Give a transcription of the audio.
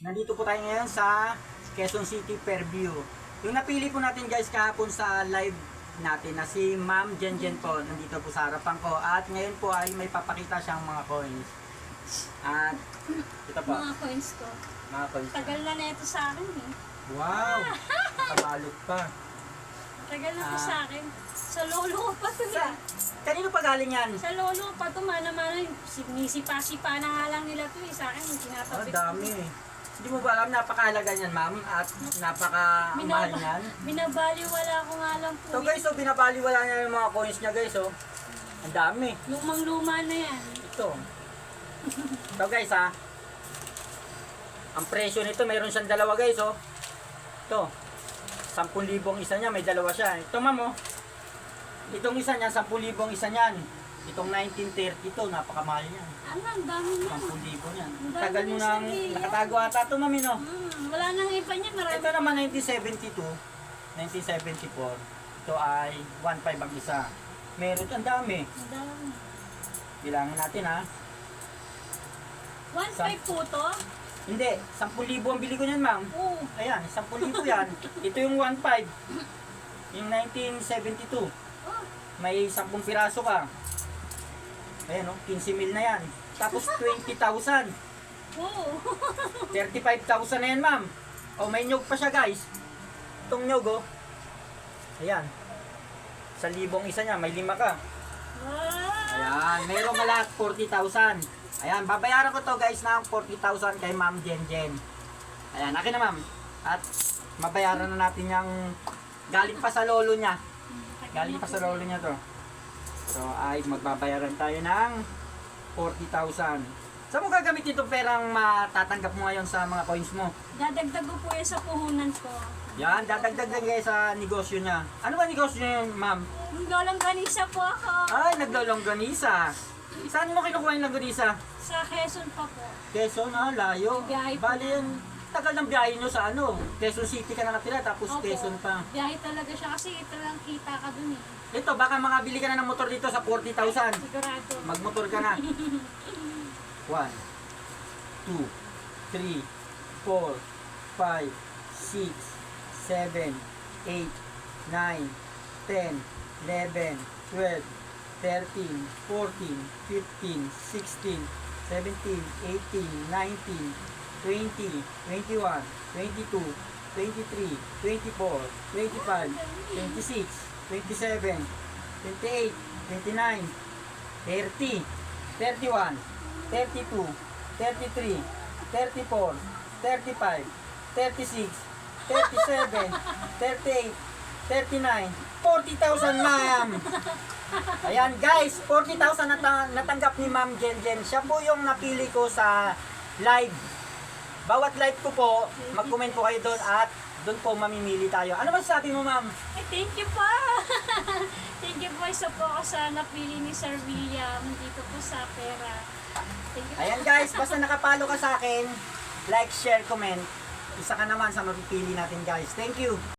Nandito po tayo ngayon sa Quezon City Fairview. Yung napili po natin guys kahapon sa live natin na si Ma'am Jenjen po nandito po sa harapan ko at ngayon po ay may papakita siyang mga coins. At ito po, Mga coins ko. mga coins. Tagal na na ito sa akin eh. Wow! Nakabalot pa. Tagal na to Ah. sa akin. Sa lolo ko pa to Sa, eh. kanino pa galing yan? Sa lolo ko pa to, mana-mana. Sinisipa-sipa na nga lang nila to eh. Sa akin, Oh, tinatapit. dami. Hindi mo ba alam, napakahalaga niyan ma'am at napakamahal niyan. Binabaliwala ko nga lang po. So guys, so binabaliwala niya yung mga coins niya guys, oh. Ang dami. Lumang-luma na yan. Ito. Ito guys ha. Ang presyo nito, mayroon siyang dalawa guys oh. Ito. 10,000 ang isa niya, may dalawa siya. Ito ma'am oh. Itong isa niya, 10,000 ang isa niyan. Itong 1930 to, napakamahal niyan. Ano, ang dami na. 10,000 niyan. Ang dami Tagal mo ng nang nakatago ata ito mami no. Hmm, wala nang iba niya. Marami. Ito naman 1972, 1974. Ito ay 1.5 ang isa. Meron ang dami. Ang dami. Bilangin natin ha. 1.5 po to? Hindi, 10,000 ang bili ko niyan, ma'am. Oo. Ayan, 10,000 yan. Ito yung 1.5. Yung 1972. Oh, May 10 piraso ka. Ayan o, 15 mil na yan. Tapos 20,000. Oo. 35,000 na yan, ma'am. O, may nyog pa siya, guys. Itong nyog, oh. Ayan. Sa libong isa niya, may lima ka. Wow. Ayan, mayroong malak 40,000. Ayan, babayaran ko to guys ng 40,000 kay Ma'am Jen Jen. Ayan, akin na ma'am. At mabayaran na natin yung galing pa sa lolo niya. Galing pa sa lolo niya to. So ay magbabayaran tayo ng 40,000. Saan mo gagamitin itong perang matatanggap mo ngayon sa mga coins mo? Dadagdag ko po yan sa puhunan ko. Yan, dadagdag lang sa negosyo niya. Ano ba negosyo niya yun, ma'am? Yung lolang ganisa po ako. Ay, naglolongganisa. Saan mo kinukuha yung longganisa? Sa Quezon pa po. Quezon, ah, layo. Biyahe po Bali yan, tagal ng biyahe nyo sa ano. Quezon City ka nakatira, tapos Opo. Quezon pa. Biyahe talaga siya kasi talagang kita ka dun eh. Ito, baka makabili ka na ng motor dito sa 40,000. Sigurado. Magmotor ka na. 1, 2, 3, 4, 5, 6, 7, 8, 9, 10, 11, 12, 13, 14, 15, 16, 17, 18, 19, 20, 21, 22, 23, 24, 25, 26, 27, 28, 29, 30, 31, 32, 33, 34, 35, 36, 37, 38, 39, 40,000 ma'am! Ayan guys, 40,000 nata- natanggap ni Ma'am Jen Jen. Siya po yung napili ko sa live. Bawat live ko po, mag-comment po kayo doon at doon po mamimili tayo. Ano ba sabi mo ma'am? Ay, thank you po. thank you po. Isa po ako sa napili ni Sir William dito po sa pera. Thank you. Ayan guys, basta nakapalo ka sa akin, like, share, comment. Isa ka naman sa mapipili natin guys. Thank you!